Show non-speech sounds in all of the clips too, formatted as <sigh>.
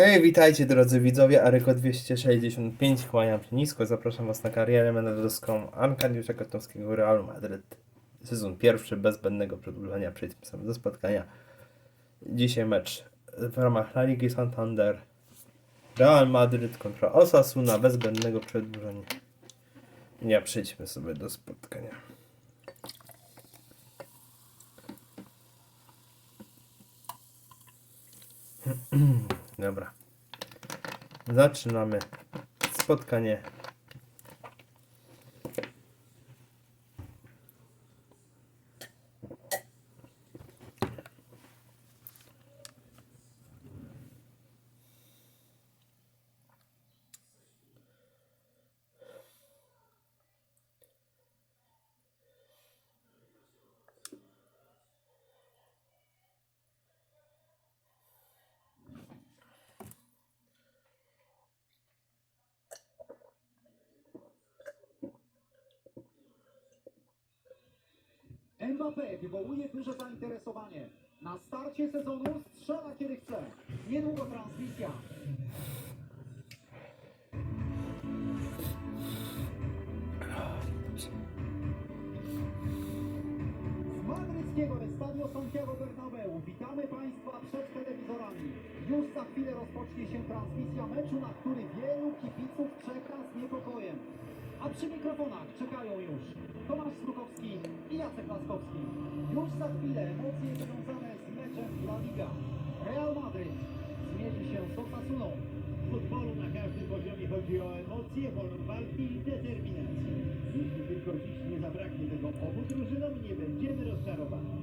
Hej, witajcie drodzy widzowie, Aryko 265, kłaniam się nisko, zapraszam was na karierę menedżerską Arkadiusza Kotowskiego Realu Madryt. Sezon pierwszy, bez zbędnego przedłużania, przejdźmy sobie do spotkania. Dzisiaj mecz w ramach La Ligi Santander. Real Madryt kontra Osasuna, bez zbędnego przedłużania. Nie, przejdźmy sobie do spotkania. <clears throat> Dobra. Zaczynamy spotkanie. Mbappé wywołuje duże zainteresowanie. Na starcie sezonu strzela kiedy chce. Niedługo transmisja. Z madryckiego Estadio Santiago Bernabeu witamy Państwa przed telewizorami. Już za chwilę rozpocznie się transmisja meczu, na który wielu kibiców czeka z niepokojem. A przy mikrofonach czekają już Tomasz Strukowski i Jacek Laskowski. Już za chwilę emocje związane z meczem La Liga. Real Madryt zmierzy się z Osasuną. W futbolu na każdym poziomie chodzi o emocje, wolą walki i determinację. Jeśli tylko dziś nie zabraknie tego obu drużynom, nie będziemy rozczarowani.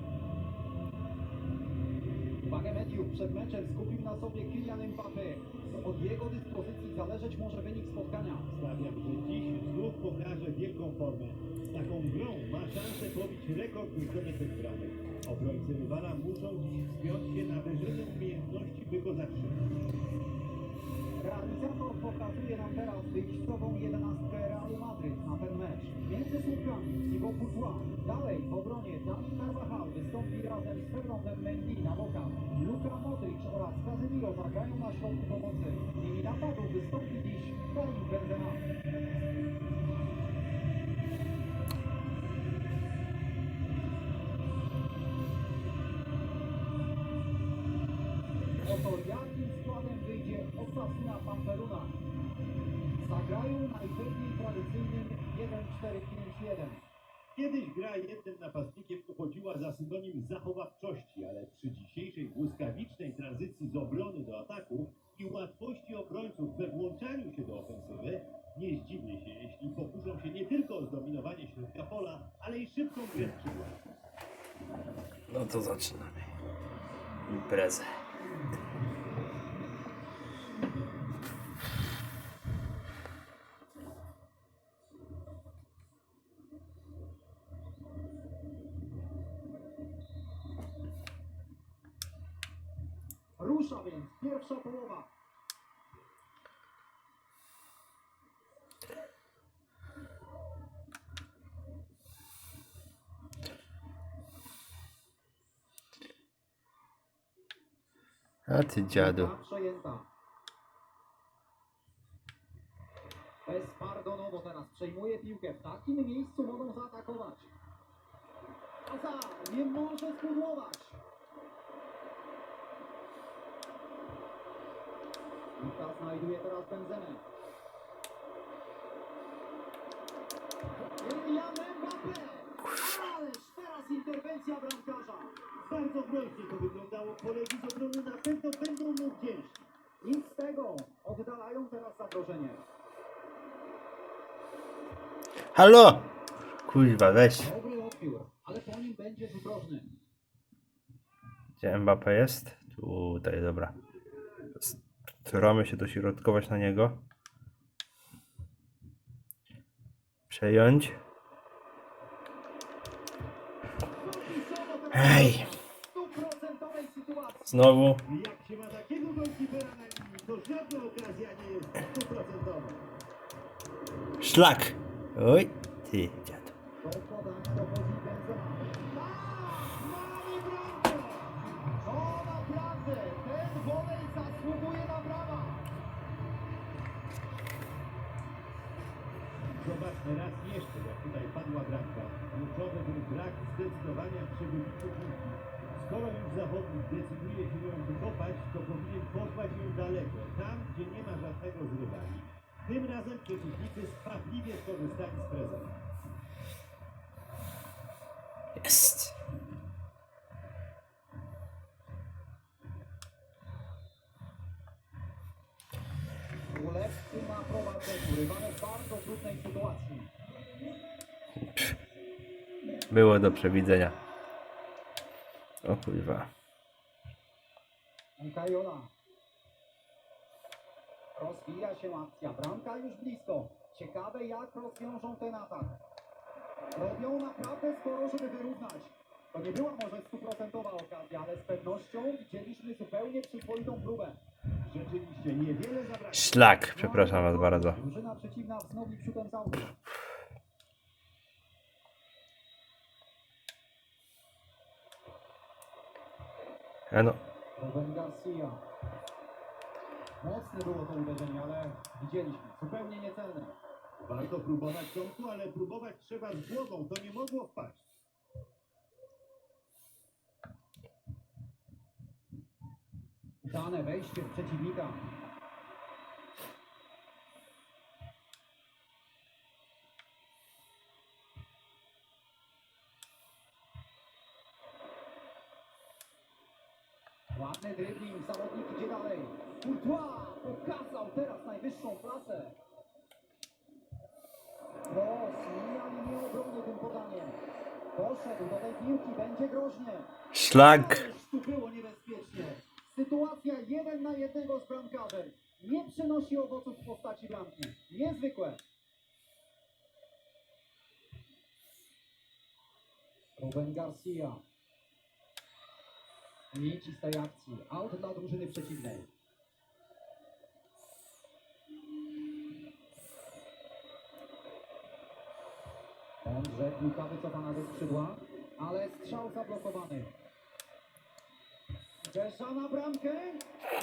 Uwagę mediów przed meczem skupił na sobie Kylian Mbappé. Od jego dyspozycji zależeć może wynik spotkania. Stawiam, że dziś pokaże wielką formę. Z taką grą ma szansę pobić rekord zdobytych bramek. Obrońcy rywala muszą dziś wspiąć się na wyżyny umiejętności, by go zatrzymać. Realizator pokazuje nam teraz wyjściową jedenastkę Realu Madryt na ten mecz. Między słupkami Thibaut Courtois. Dalej w obronie Dani Carvajal wystąpi razem z Fernandem Mendy na bokach. Luka Modric oraz Casemiro zagrają na środku pomocy. Nimi napadu wystąpi dziś Karim Benzema. Oto jakim składem wyjdzie Osasuna Pamperuna. Zagrają najpewniej tradycyjnym 1-4-5-1. Kiedyś gra jednym napastnikiem uchodziła za synonim zachowawczości, ale przy dzisiejszej błyskawicznej tranzycji z obrony do ataku i łatwości obrońców we włączaniu się do ofensywy, nie zdziwię się, jeśli pokuszą się nie tylko o zdominowanie środka pola, ale i szybką grę skrzydła. No to zaczynamy. Imprezę. Rusza więc pierwsza połowa. A ty dziadu. Piłka Przejęta. Bezpardonowo teraz przejmuje piłkę. W takim miejscu mogą zaatakować. Hazard nie może spudłować. Piłka znajduje teraz Benzemę. Kylian Mbappé! Ależ teraz interwencja bramkarza. Bardzo groźnie to wyglądało, kolegi z obrony na pewno będą mu wdzięczni. Nic z tego. Oddalają teraz zagrożenie. Halo! Kurwa, weź. Dobry odbiór, ale po nim będzie rzut rożny. Gdzie Mbappé jest? Tutaj, dobra. Staramy się dośrodkować na niego. Przejąć. Ej! Znowu. Jak się ma takiego golkipera na linii, to żadna okazja nie jest stuprocentowa. Szlak! Oj, ty Tym razem przeciwnicy sprawiedliwie skorzystali z prezentu. Jest. Królewski na prowadzeniu. Rywale w bardzo trudnej sytuacji. Było do przewidzenia. O kurwa. Kajola. Rozwija się akcja. Bramka już blisko. Ciekawe jak rozwiążą ten atak. Robią naprawdę sporo, żeby wyrównać. To nie była może stuprocentowa okazja, ale z pewnością widzieliśmy zupełnie przyzwoitą próbę. Rzeczywiście niewiele zabrakło. Szlak, przepraszam was bardzo. Drużyna przeciwna wznowi psiutem z autu. A no, Ruben Garcia. Mocne było to uderzenie, ale widzieliśmy. Zupełnie niecelne. Warto próbować Tomku, ale próbować trzeba z głową, to nie mogło wpaść. Dane wejście w przeciwnika. Ładny dribbling, zawodnik idzie dalej. Courtois pokazał teraz najwyższą klasę. Cross, mija linię obrony tym podaniem. Poszedł do tej piłki, będzie groźnie. Ależ tu było niebezpiecznie. Sytuacja jeden na jednego z bramkarzem. Nie przynosi owoców w postaci bramki. Niezwykłe. Ruben Garcia. Nici z tej akcji. Aut dla drużyny przeciwnej. Mądrze, piłka wycofana ze skrzydła, ale strzał zablokowany. Uderza na bramkę.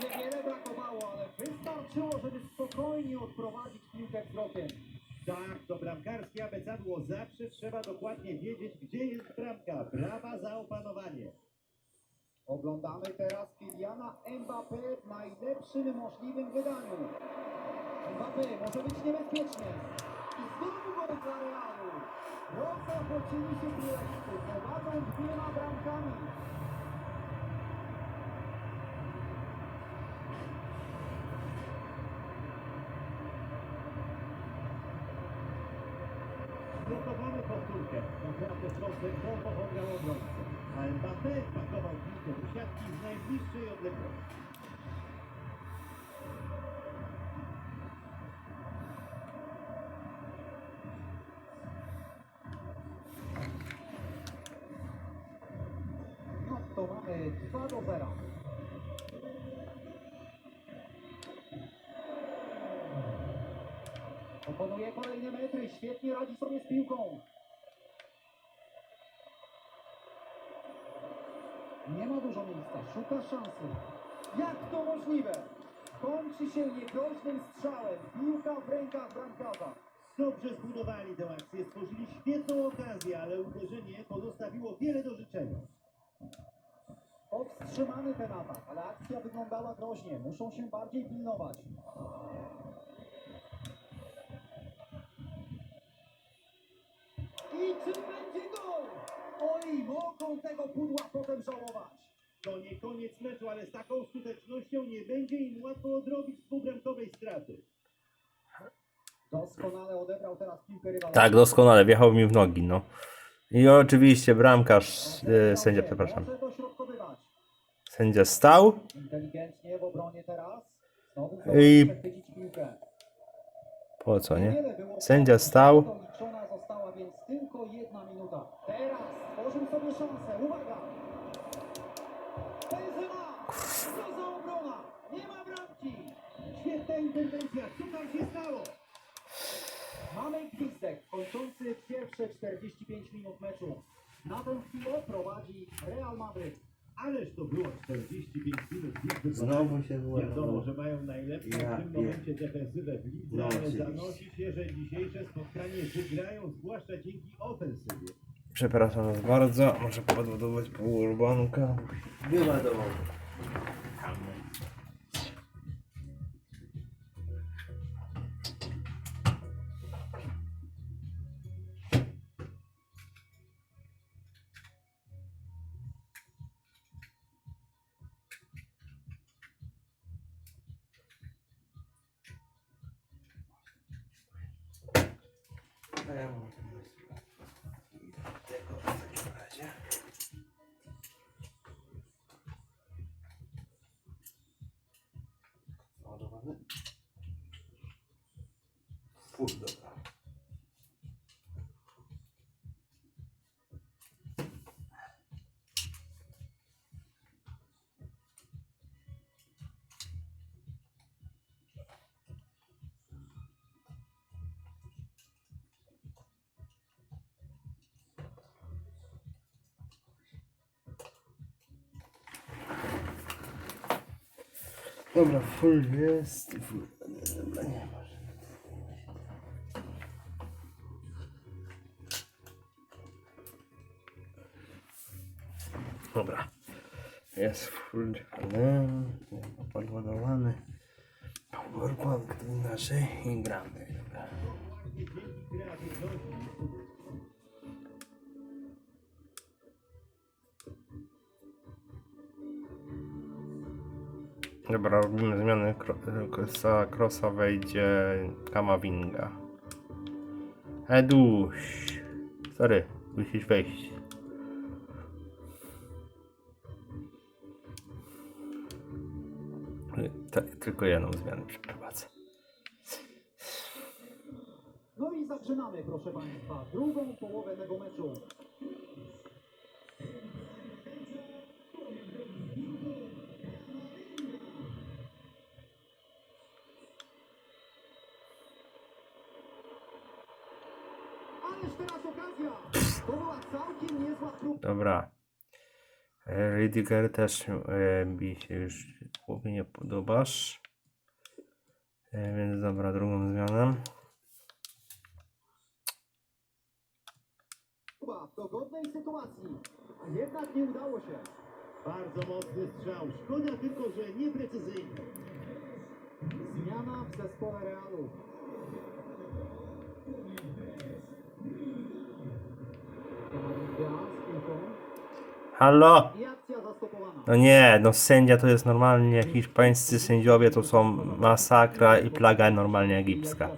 Niewiele brakowało, ale wystarczyło, żeby spokojnie odprowadzić piłkę wzrokiem. Tak, to bramkarskie abecadło. Zawsze trzeba dokładnie wiedzieć, gdzie jest bramka. Brawa za opanowanie. Oglądamy teraz Kyliana Mbappé w najlepszym możliwym wydaniu. Mbappé może być niebezpiecznie. I znowu gol dla Realu. Rozachocili się królewscy. Prowadzą dwiema bramkami. Blokowamy powtórkę. Naprawdę prostępowo ograł obrońcę. A Mbappé pakował piłkę do siatki z najbliższej odległości. No to mamy 2 do 0. Oponuje kolejne metry, świetnie radzi sobie z piłką. Nie ma dużo miejsca, szuka szansy. Jak to możliwe? Kończy się niegroźnym strzałem. Piłka w rękach bramkarza. Dobrze zbudowali tę akcję, stworzyli świetną okazję, ale uderzenie pozostawiło wiele do życzenia. Powstrzymany ten atak, ale akcja wyglądała groźnie. Muszą się bardziej pilnować. I czy? Oj, mogą tego pudła potem żałować. To nie koniec meczu, ale z taką skutecznością nie będzie im łatwo odrobić dwubramkowej straty. Doskonale odebrał teraz piłkę rywala. Tak, doskonale, wjechał mi w nogi, no. I oczywiście bramkarz, e, sędzia, przepraszam. Może dośrodkowywać. Sędzia stał Inteligentnie w obronie teraz. Znowu I- przechwycić piłkę. Po co, nie? Niewiele było Sędzia stał. Liczona została więc tylko jedna minuta. Teraz stworzył sobie szansę. Uwaga! Benzema! Co za obrona! Nie ma bramki! Świetna interwencja, co tam się stało? Mamy gwizdek kończący pierwsze 45 minut meczu. Na tę chwilę prowadzi Real Madryt. Ależ to było 45 minut wykonania. Znowu się Wiadomo, że mają najlepszą Ja w tym momencie defensywę w lidze, No, ale oczywiście. zanosi się, że dzisiejsze spotkanie wygrają, zwłaszcza dzięki ofensywie. Przepraszam was bardzo, muszę podładować półurbanka. Wyładował. Dobra, full jest. Full. Dobra, nie może. Dobra. Jest full, ale podładowany. Powerbank to inaczej i gramy. Dobra. Dobra, robimy zmiany. Kro- Krosa, krosa wejdzie Kamavinga. Eduś. Sorry, musisz wejść. Tak, tylko jedną zmianę przeprowadzę. No i zaczynamy, proszę Państwa, drugą połowę tego meczu. Dobra. E, Rydiger też e, mi się już głowie nie podobasz. E, więc dobra, drugą zmianę. w dogodnej sytuacji. Jednak nie udało się. Bardzo mocny strzał. Szkoda tylko, że nieprecyzyjny. Zmiana w zespole Realu. Kamavinga z piłką. Halo! No nie, no sędzia to jest normalnie, hiszpańscy sędziowie to są masakra i plaga normalnie egipska.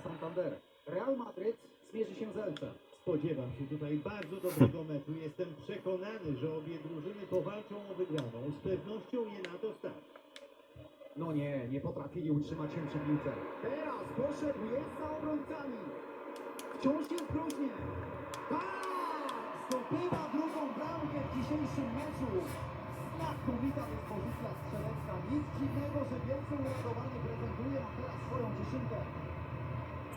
Real Madryt zmierzy się z. Spodziewam się tutaj bardzo dobrego <laughs> meczu. Jestem przekonany, że obie drużyny powalczą o wygraną. Z pewnością je na to stać. No nie, nie potrafili utrzymać się przy piłce. Teraz poszedł, jest za obrońcami. Wciąż jest groźnie. Zdobywa drugą bramkę w dzisiejszym meczu. Znakomita dyspozycja strzelecka. Nic dziwnego, że wielce uradowany prezentuje nam teraz swoją dziesiątkę.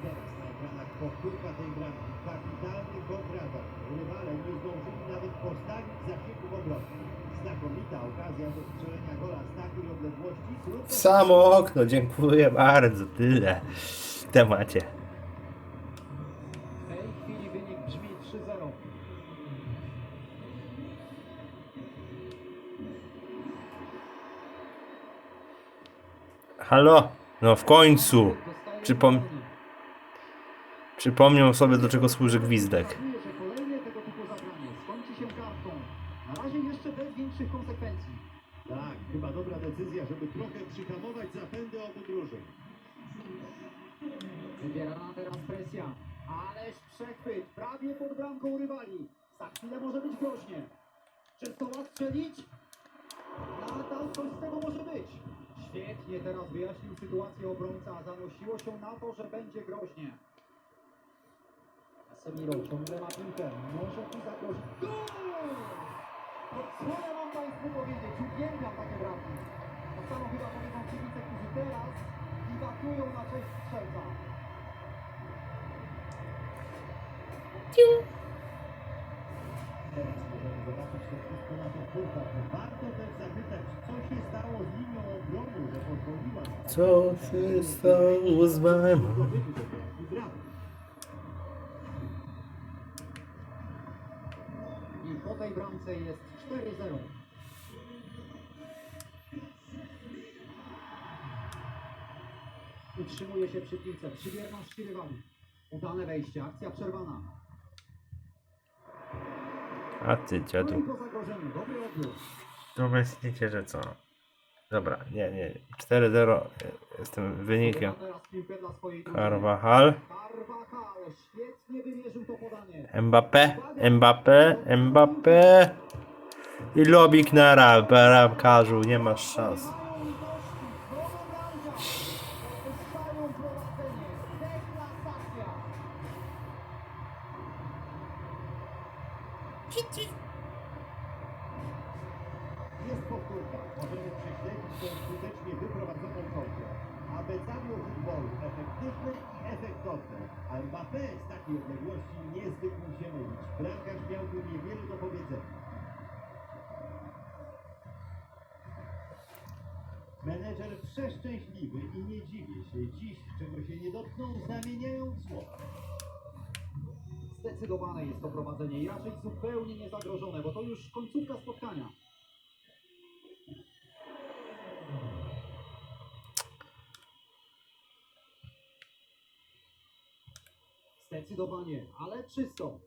Teraz na ekranach powtórka tej bramki. Kapitalny kontratak. Rywale nie zdążyli nawet postawić zasięgu obrony. Znakomita okazja do strzelenia gola z takiej odległości. Krótko Samo okno, dziękuję bardzo, tyle w temacie. Halo? No w końcu! Przypom-. Przypomniał sobie do czego służy gwizdek. Tak, chyba dobra decyzja, żeby trochę przyhamować zapędy teraz presja. Ależ przechwyt, prawie pod bramką rywali. Za chwilę może być groźnie. Czy zdoła strzelić? Nadal coś z tego może być. Świetnie teraz wyjaśnił sytuację obrońca. Zanosiło się na to, że będzie groźnie. Casemiro ciągle ma piłkę. Może tu zagrozić. Gol! Co ja mam Państwu powiedzieć? Uwielbiam takie bramki. To samo chyba powiedzą kibice, którzy teraz dziwakują na cześć strzelca. Możemy zobaczyć to wszystko na powtórkach. Warto też zapytać, co się stało z linią obrony, że pozwoliła Co się stało z brawo. I po tej bramce jest 4-0. Utrzymuje się przy piłce, przy wierności rywali. Udane wejście, akcja przerwana. A ty, No dziadu. To myślicie, że co? Dobra, nie, nie. 4-0 z tym wynikiem. Carvajal. Mbappé, Mbappé, Mbappé. I lobik na rab, rabkarzu, nie masz szans. Jest powtórka. Możemy prześledzić tę skutecznie wyprowadzoną kontrę. Abecadło futbolu efektywne i efektowne. A Mbappé z takiej odległości nie się mówić. Bramkarz miał tu niewiele do powiedzenia. Menedżer przeszczęśliwy i nie dziwię się. Dziś, czego się nie dotknął, zamieniają w słowa. Zdecydowane jest to prowadzenie raczej zupełnie niezagrożone, bo to już końcówka spotkania. Zdecydowanie, ale czysto.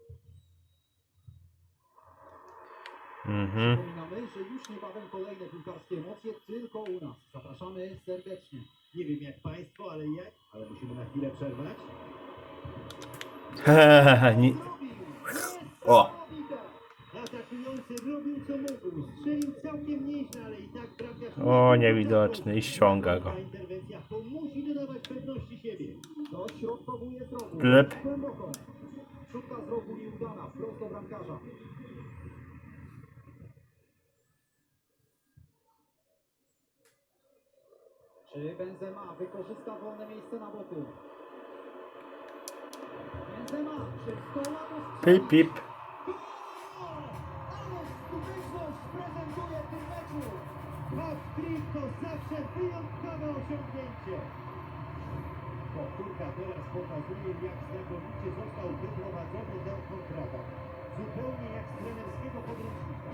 Mhm. Przypominamy, że już niebawem kolejne piłkarskie emocje tylko u nas. Zapraszamy serdecznie. Nie wiem jak Państwo, ale ja... Ale musimy na chwilę przerwać. Nie, Zrobił! O. Atakujący robił co mógł. Strzelił całkiem nieźle, ale i tak bramkarz... O, niewidoczny i ściąga go. Ta interwencja to musi dodawać pewności siebie. Plep. Głęboko. Szuka z rogu do bramkarza. Czy Benzema wykorzysta wolne miejsce na boku? Benzema, czy Pip, pip. Skuteczność prezentuje w tym meczu! Hat-trick to zawsze wyjątkowe osiągnięcie. Powtórka teraz pokazuje, jak znakomicie został wyprowadzony ten kontratak. Zupełnie jak z trenerskiego podręcznika.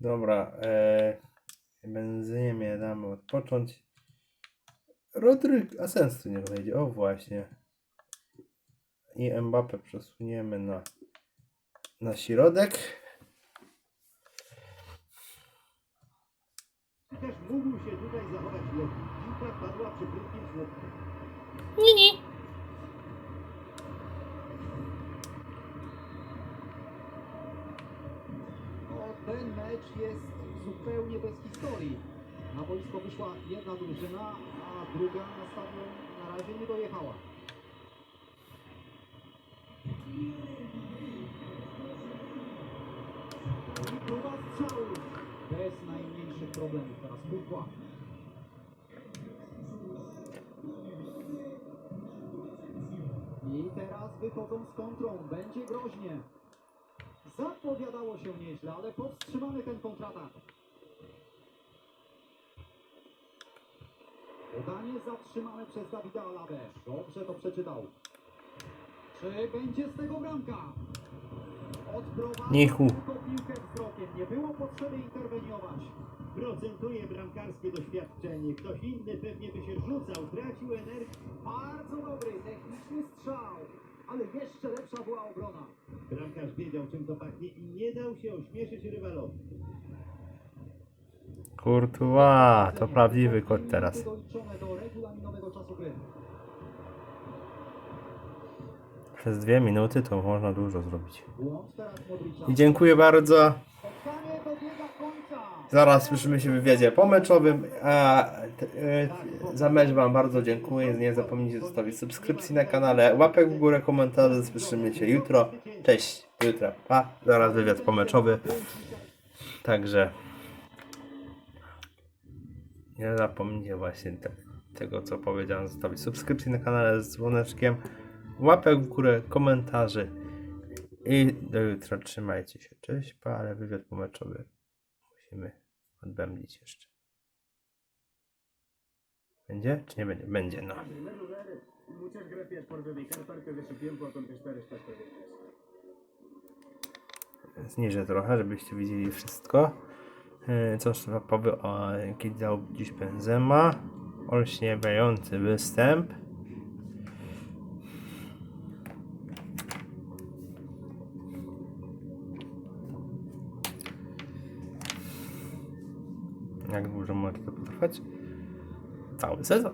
Dobra, e, Benzymie damy odpocząć. Rodryg Asens tu nie wejdzie, o właśnie. I Mbappé przesuniemy na, na środek. Też mógł się tutaj zachować lepiej. Piłka padła przy krótkim słupku. No, ten mecz jest zupełnie bez historii. Na boisko wyszła jedna drużyna, a druga na stadion na razie nie dojechała. I próba strzału. Bez najmniejszych problemów. Teraz Kurwa. I teraz wychodzą z kontrą. Będzie groźnie. Zapowiadało się nieźle, ale powstrzymamy ten kontratak. Podanie zatrzymane przez Dawida Alabę. Dobrze to przeczytał. Czy będzie z tego bramka? Tylko piłkę wzrokiem. Nie było potrzeby interweniować. Procentuje bramkarskie doświadczenie. Ktoś inny pewnie by się rzucał, tracił energię. Bardzo dobry, techniczny strzał. Ale jeszcze lepsza była obrona. Bramkarz wiedział, czym to pachnie i nie dał się ośmieszyć rywalowi. Courtois, to prawdziwy kot teraz. Doliczone do regulaminowego czasu gry. Przez dwie minuty to można dużo zrobić. Błąd teraz Modricza. I dziękuję bardzo. Zaraz słyszymy się w wywiadzie pomeczowym, a t- e, za mecz Wam bardzo dziękuję. Nie zapomnijcie zostawić subskrypcji na kanale, łapek w górę, komentarze. Słyszymy się jutro. Cześć, do jutra. Pa, zaraz wywiad pomeczowy. Także nie zapomnijcie właśnie te, tego, co powiedziałem, zostawić subskrypcji na kanale z dzwoneczkiem, łapek w górę, komentarzy I do jutra trzymajcie się. Cześć, pa, ale wywiad pomeczowy musimy odbędzić jeszcze. Będzie? Czy nie będzie? Będzie, no. Zniżę trochę, żebyście widzieli wszystko. Yy, Co trzeba powie o jaki dał dziś Benzema. Olśniewający występ. уже можете подорвать. Там, це.